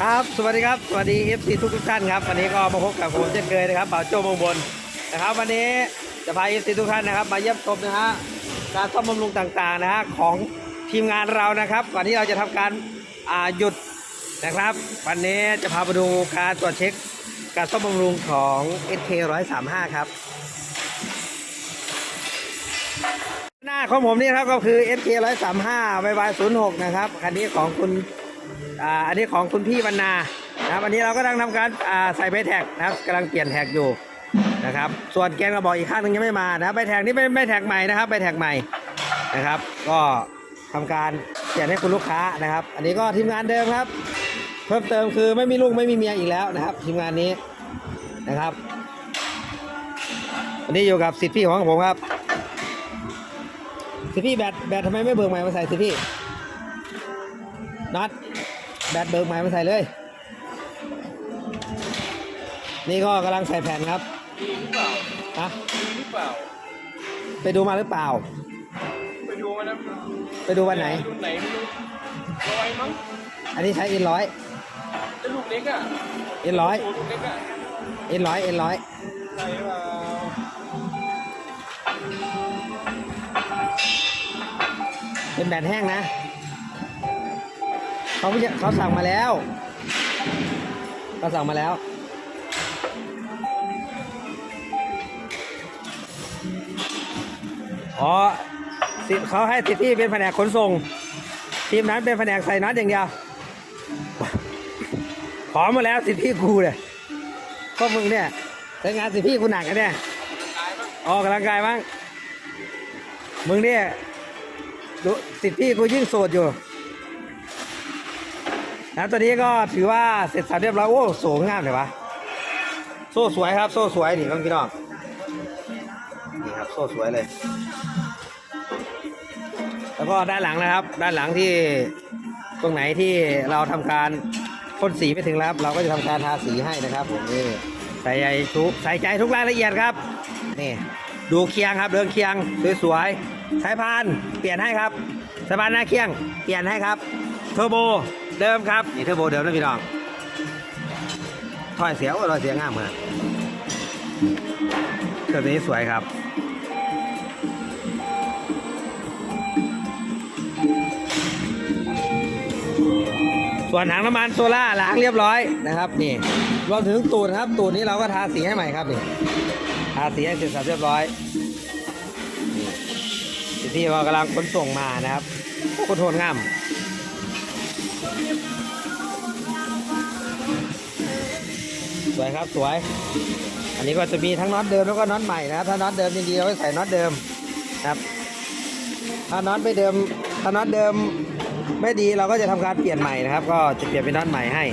ครับ สวัสดีครับ สวัสดี FC ทุกทุกท่านครับ วันนี้ก็มาพบกับผมเช่นเคยนะครับบ่าวโจ้มงบนนะครับ วันนี้จะพา FC ทุกท่านนะครับ มาเยี่ยมชมนะฮะการซ่อมบำรุงต่างๆนะฮะของทีมงานเรานะครับ ก่อนที่เราจะทำการอ่าหยุดนะครับ วันนี้จะพาไปดูการตรวจเช็ค การซ่อมบำรุงของ SK 135 ครับ หน้าของผมนี่ครับก็คือ SK 135 y y 06 นะครับคันนี้ของคุณ อ่าอันนี้ของคุณพี่บรรณานะครับอันนี้เราก็กำลังทำการอ่าใส่ใบแท็กนะครับกำลังเปลี่ยนแท็กอยู่นะครับ ส่วนแกนกระบอกอีกข้างหนึงยังไม่มานะครับใบแท็กนี่เป็นใบแท็กใหม่นะครับใบแท็กใหม่นะครับ ก็ทำการเปลี่ยนให้คุณลูกค้านะครับ อันนี้ก็ทีมงานเดิมครับ เพิ่มเติมคือไม่มีลูกไม่มีเมียอีกแล้วนะครับ ทีมงานนี้นะครับวันนี้อยู่กับสิทธิ์พี่ของผมครับสิทธิ์พี่แบตแบตทำไมไม่เบิกใหม่มาใส่สิทธิ์พี่น็อต แบตเบิกใหม่มาใส่เลย นี่ก็กำลังใส่แผ่นครับมีหรือเปล่าฮะมีหรือเปล่า ไปดูมาหรือเปล่า ไปดูมาแล้วไปดูวันไหนรุ่นไหนไม่รู้ลอยมั้งอันนี้ใช้เอ็นร้อยแล้วลูกเล็กอะเอ็นร้อยโอ้ลูกเล็กอะเอ็นร้อยเอ็นร้อยใช่เปล่าเป็นแบตแห้งนะ เขาเขาสั่งมาแล้วเขาสั่งมาแล้วอ๋อเขาให้สิทธิ์ที่เป็นแผนกขนส่ง ทีมนั้นเป็นแผนกใส่น็อตอย่างเดียวพร้อมมาแล้วสิทธิ์พี่กูเลยพวกมึงเนี่ยใช้งานสิทธิ์พี่กูหนักกันเนี่ยออกกำลังกายบ้างมึงเนี่ยสิทธิ์พี่กูยิ่งโสดอยู่ นะตอนนี้ก็ถือว่าเสร็จสับเรียบร้อยโอ้โสงามเลยวะโซ่สวยครับ โซ่สวยนี่พี่น้องนี่ครับโซ่สวยเลย แล้วก็ด้านหลังนะครับ ด้านหลังที่ตรงไหนที่เราทำการพ่นสีไปถึงแล้วครับ เราก็จะทำการทาสีให้นะครับผมนี่ใส่ใจทุกใส่ใจทุกรายละเอียดครับนี่ดูเคียงครับเรื่องเคียงสวยๆสายพานเปลี่ยนให้ครับสายพานหน้าเคียง เปลี่ยนให้ครับเทอร์โบ เดิมครับ นี่เทอร์โบเดิมนะพี่น้องถอยเสียโอ้ยถอยเสียงามเหมือนเครื่องนี้สวยครับส่วนถังน้ำมันโซล่าล้างเรียบร้อยนะครับนี่รวมถึงตูดครับ ตูดนี้เราก็ทาสีให้ใหม่ครับนี่ทาสีให้เสร็จสับเรียบร้อยที่เรากำลังขนส่งมานะครับโอ้โหโทนงาม สวยครับสวย อันนี้ก็จะมีทั้งน็อตเดิมแล้วก็น็อตใหม่นะครับ ถ้าน็อตเดิมจริงๆเราก็ใส่น็อตเดิมครับ ถ้าน็อตไม่เดิม ถ้าน็อตเดิมไม่ดีเราก็จะทำการเปลี่ยนใหม่นะครับ ก็จะเปลี่ยนเป็นน็อตใหม่ให้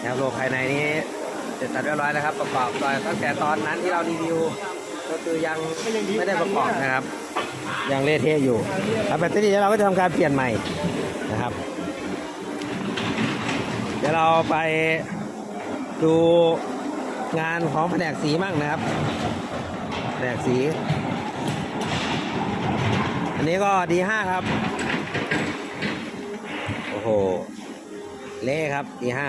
นะครับโลภายในนี้เจสับเรียบร้อยแล้วครับ ประกอบตั้งแต่ตอนนั้นที่เรารีวิว ก็คือยังไม่ได้ประกอบนะครับ ยังเละเทะอยู่แล้วแบตเตอรี่เราก็จะทำการเปลี่ยนใหม่นะครับ เดี๋ยวเราไปดูงานของแผนกสีมั่งนะครับแผนกสี อันนี้ก็ดีห้าครับ โอ้โห เละครับดีห้า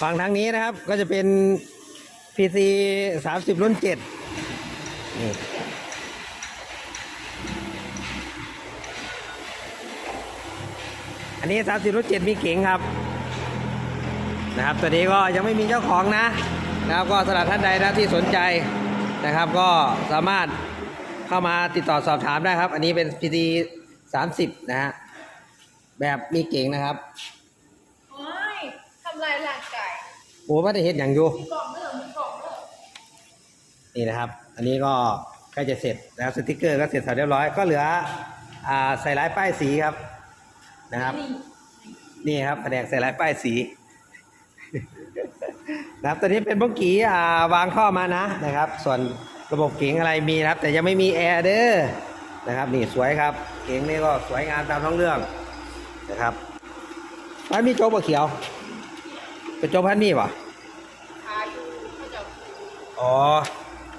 ฝั่งทางนี้นะครับก็จะเป็น PC 30 รุ่น7นี่อันนี้ 30 รุ่น7มีเก๋งครับ นะครับ ตัวนี้ก็ยังไม่มีเจ้าของนะนะครับก็สำหรับท่านใดนะที่สนใจนะครับ ก็สามารถเข้ามาติดต่อสอบถามได้ครับ อันนี้เป็น PC 30 นะฮะแบบมีเก๋งนะครับ โอ้ยทำลายร่างกาย โอ้ไม่ได้เห็นอย่างอยู่นี่นะครับ อันนี้ก็ใกล้จะเสร็จแล้วสติกเกอร์ก็เสร็จสับเรียบร้อยก็เหลืออ่าใส่ลายป้ายสีครับนะครับ นี่ครับแผนกใส่ลายป้ายสีนะครับตัวนี้เป็นบ้งกีอ่าวางท่อมานะนะครับ ส่วนระบบเก๋งอะไรมีนะครับ แต่ยังไม่มีแอร์เด้อนะครับนี่สวยครับ เก๋งนี่ก็สวยงามตามท้องเรื่องนะครับไมันมีโจ๊กบะเขียว เป็นโจ๊กพันนี่ปะพาอยู่เขาจะอ๋อ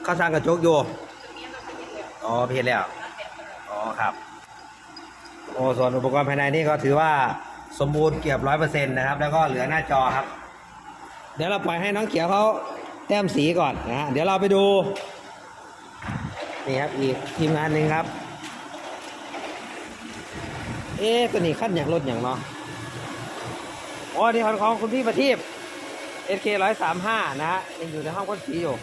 เข้าสร้างกับโจ๊กอยู่ จะมีเราไปเย็นเลยอ๋อเพียนแล้วแล้วแต่คนอ๋อครับ โอ้ส่วนอุปกรณ์ภายในนี่ก็ถือว่าสมบูรณ์เกือบร้อยเปอร์เซ็นต์นะครับ แล้วก็เหลือหน้าจอครับ เดี๋ยวเราปล่อยให้น้องเขียวเขาแต้มสีก่อนนะฮะเดี๋ยวเราไปดู นี่ครับอีกทีมงานหนึ่งครับ เอ๊ะตัวนี้ขั้นอย่างรถอย่างเนาะ อ๋อนี่ของของคุณพี่ประทีป SK ร้อยสามห้านะฮะยังอยู่ในห้องพ่นสีอยู่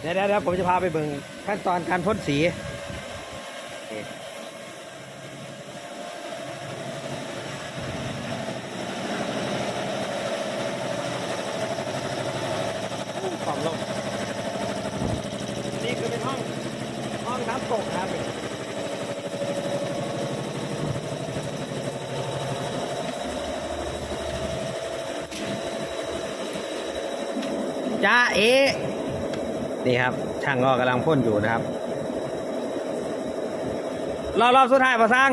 เดี๋ยวเดี๋ยวเดี๋ยวผมจะพาไปเบิ่งขั้นตอนการพ่นสีนี่ของลงนี่คือเป็นห้อง ห้องน้ำตกครับ จ้าเอ๋นี่ครับ ช่างก็กำลังพ่นอยู่นะครับรอบรอบสุดท้ายปะซัง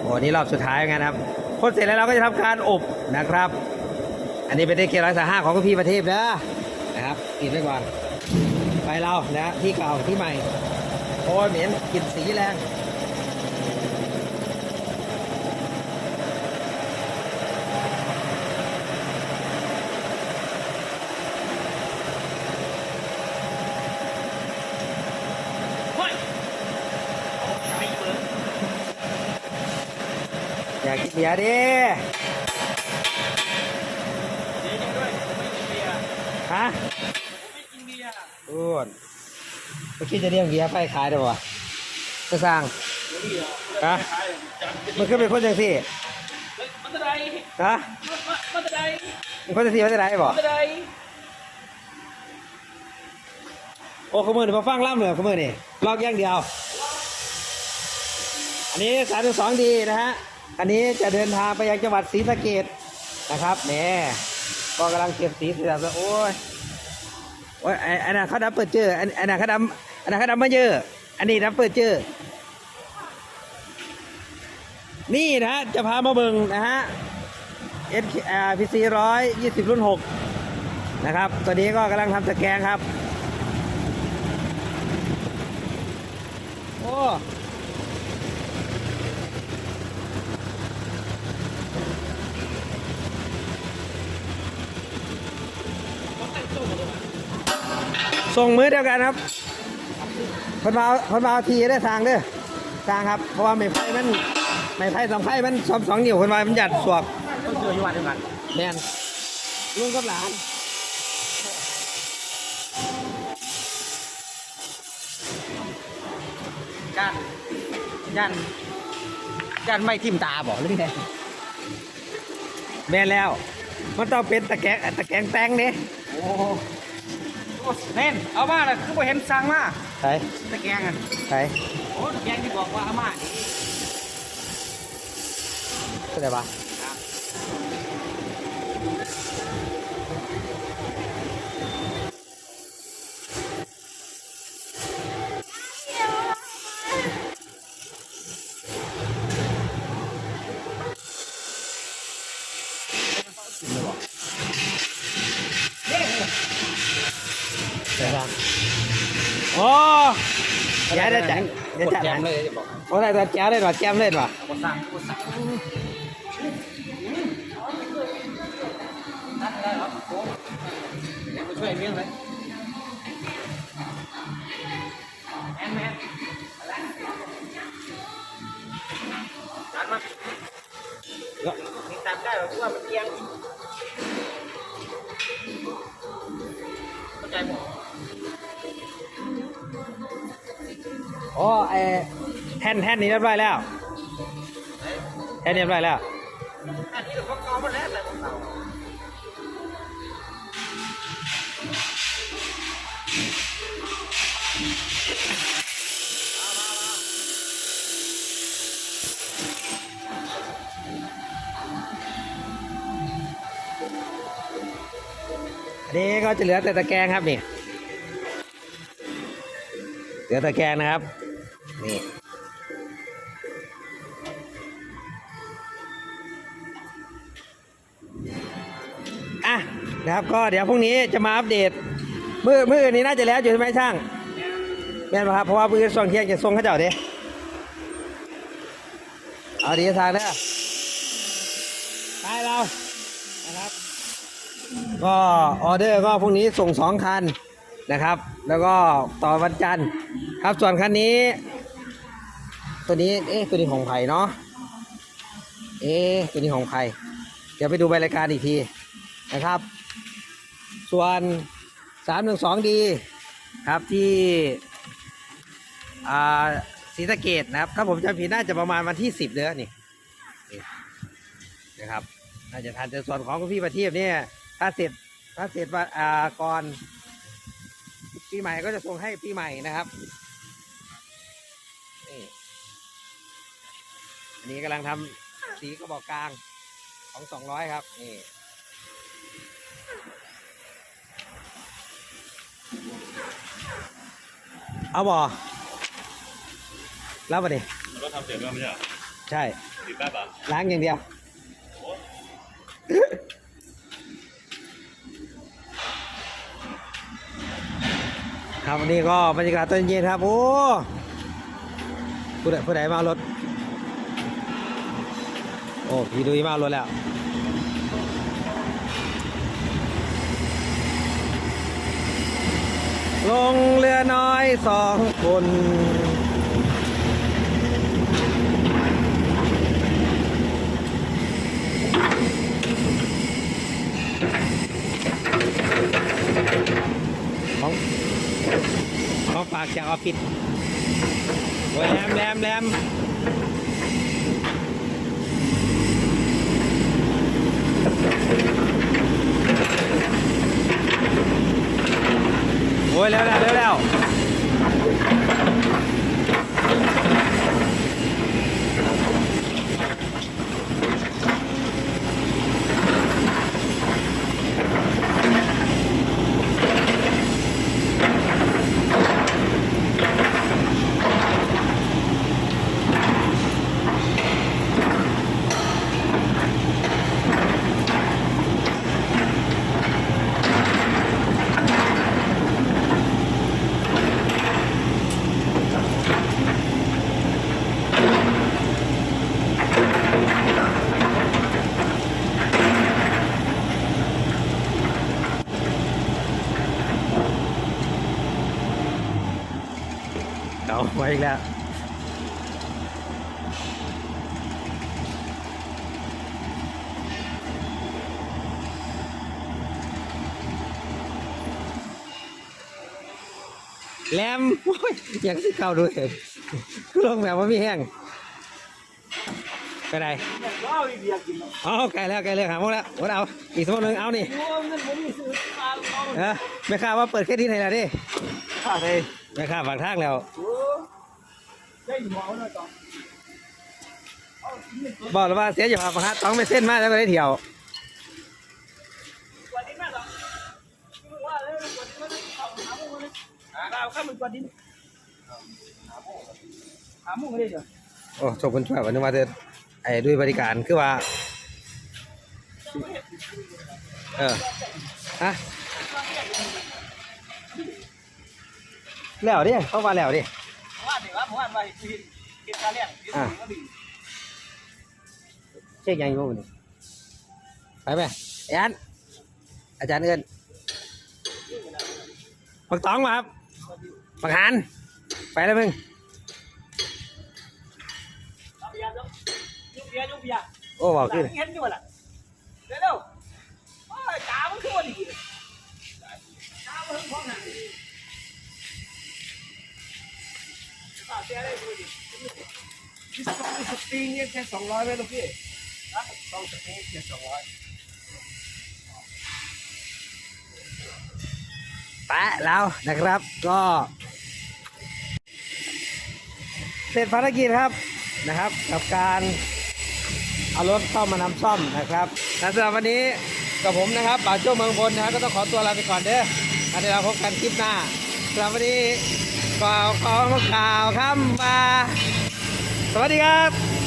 โอ้นี่รอบสุดท้ายงั้นครับพ่นเสร็จแล้วเราก็จะทำการอบนะครับ อันนี้เป็นเอเคร้อยสาห้าของคุณพี่ประเทศนะนะครับกินไว้ก่อนไปเรานะที่เก่าที่ใหม่โอ้ยเหม็นกลิ่นสีแรง อยากกิน เบียดิฮะผมไม่กินเบียร์อ้วนเมื่อกี้จะเรียกเบียร์ไปขายได้ปะจะสร้างเดี๋ยวนี่อฮะขายจัดมันขึ้นเป็นคนจังสี่มันจะได้ฮะมันจะได้มันคนจังสี่มันจะได้บ่ะโอ้ขมือนี่มาฟังล่ำเหนือขมือนี่ลอกอย่างเดียว อันนี้สายสองดีนะฮะ อันนี้จะเดินทางไปยังจังหวัดศรีสะเกดนะครับแหน่ก็กำลังเก็บสีเสือโอ้ยโอ้ยไอ้ไอ้น่ะเขาดับเปิดเจออันอันน่ะเขาดับอันน่ะเขาดับมาเยอะ อันนี้ดับเปิดเจอ นี่นะจะพามาเบิ่งนะฮะ S R P C ร้อยยี่สิบรุ่นหกนะครับตัวนี้ก็กำลังทำตะแกรงครับ โอ้ ส่งมือเดียวกันครับเพันมาเพันมาเอาทีได้ทางเด้อทางครับ เพราะว่าไม่ไพ่มันไม่ไพ่สองไพ่มันสองสองนิ้วเพันมามันหยัดสวบต้องเจออยู่วันเดียวกันแมนลุงกับหลานย่านย่านย่านไม่ทิ่มตาบอกหรือไงแมนแล้ว มันต้องเป็นตะแกรงตะแกรงแตงเนี่ยโอ้โห เน่นเอามาเลยคือบ่เห็นสั่งมาใช่ตะแกรงอะใช่โอ้ตะแกรงที่บอกว่าเอามานี่เข้าใจปะ โอ้ยายได้จังได้จังแกไหมมเลยจะบอกโอ้ได้ตัวแก้วได้หรอแก้มเล่นวะบ่สั่งบ่สั่งนั่นได้ครับโอ้เดี๋ยวมาช่วยเมียงเลยแอนแมนจัดมาติดตามได้หรอว่ามันเอียงเข้าใจหมด อ้ไอแท่นแท่นนี้เรียบร้อยแล้วแท่นเรียบร้อยแล้วอันนี้ก็เก่ามาแล้วแต่ของเราอันนี้ก็จะเหลือแต่ตะแกรงครับนี่เหลือตะแกรงนะครับ นี่อะนะครับก็เดี๋ยวพรุ่งนี้จะมาอัปเดตมือมืออนนี้น่าจะแล้วอยู่ใช่ไหมช่างแม่นปะครับเพราะว่ามือส่งเที่ยงจะส่งเขาเจ้าเด้เอาดีทางเด้อไปเรานะครับก็ออเดอร์ก็พรุ่งนี้ส่งสองคันนะครับ แล้วก็ต่อวันจันทร์ครับส่วนคันนี้ ตัวนี้ เอ๊ะตัวนี้ของไผ่เนาะ เอ๊ะตัวนี้ของไผ่เดี๋ยวไปดูใบรายการอีกทีนะครับ ส่วน312ดีครับที่อ่าศรีสะเกดนะครับ ถ้าผมจำผิดน่าจะประมาณวันที่10เดือนนี่นะครับ น่าจะทันแต่ส่วนของคุณพี่ประทีปเนี่ยถ้าเสร็จถ้าเสร็จว่าอ่าก่อนปีใหม่ก็จะส่งให้ปีใหม่นะครับ อันนี้กำลังทำสีกระบอกกลางของสองร้อยครับนี่เอาบ่แล้วปะดิมันก็ทำเสร็จแล้วไม่ใช่เหรอใช่ติดแป๊บอะล้างอย่างเดียว ครับวันนี้ก็บรรยากาศตอนเย็นครับ โอ้ผู้ใดผู้ใดมารถ โอ้พี่ดุยมารถแล้ว ลงเรือน้อยสองคนของของฝากจากออฟฟิศโอ้ยแรมแรมแรม เอาไว้อีกแล้วแหลมโอ้ยยังสิเข้าด้วยลงแบบว่ามีแห้งไปไหนเอาไกลแล้วไกลเลยหาโมงแล้ววันเอาอีกสมมติหนึ่งเอานี่เออไม่ข่าวว่าเปิดแค่ที่ไหนล่ะดิข้าเลยไม่ข่าวฝากทางแล้ว บอกแล้วว่าเสียอยู่ครับฮะต้องไปเส้นมากแล้วก็ได้เที่ยววันนี้แม่หรอว่าแล้ววันนี้มันเข้าหามุ้งเลยเราข้ามมือกว่าดินหามุ้งเลยเดี๋ยวโอ้โชคคนช่วยวันนึงว่าเธอไอ้ด้วยบริการคือว่า เออฮะแล้วดิเข้ามาแล้วดิ ว่าเดี๋ยวว่าผมว่าไปกินกินการเลี้ยงกินก็ดีเช็คยังอยู่นี่ไปไหมแอนอาจารย์เอินปักตองมาครับปักหันไปแล้วมึงเบียร์ยุบเบียร์ยุบเบียร์โอ้บอกขึ้นเห็นอยู่ล่ะเร็ว เจ๊อะไรดูดิสปรินี่แค่สองร้อยไมลูกพี่นะสองสปริงแค่สองร้อยปะแล้วนะครับก็ เสร็จภารกิจครับนะครับ กับการเอารถเข้ามานำซ่อมนะครับสำหรับวันนี้กับผมนะครับป่าวโจ้เมืองพลนะก็ต้องขอตัวลาไปก่อนเด้อแล้วเราพบกันคลิปหน้าสำหรับวันนี้ ข่าวของข่าวคำว่าสวัสดีครับ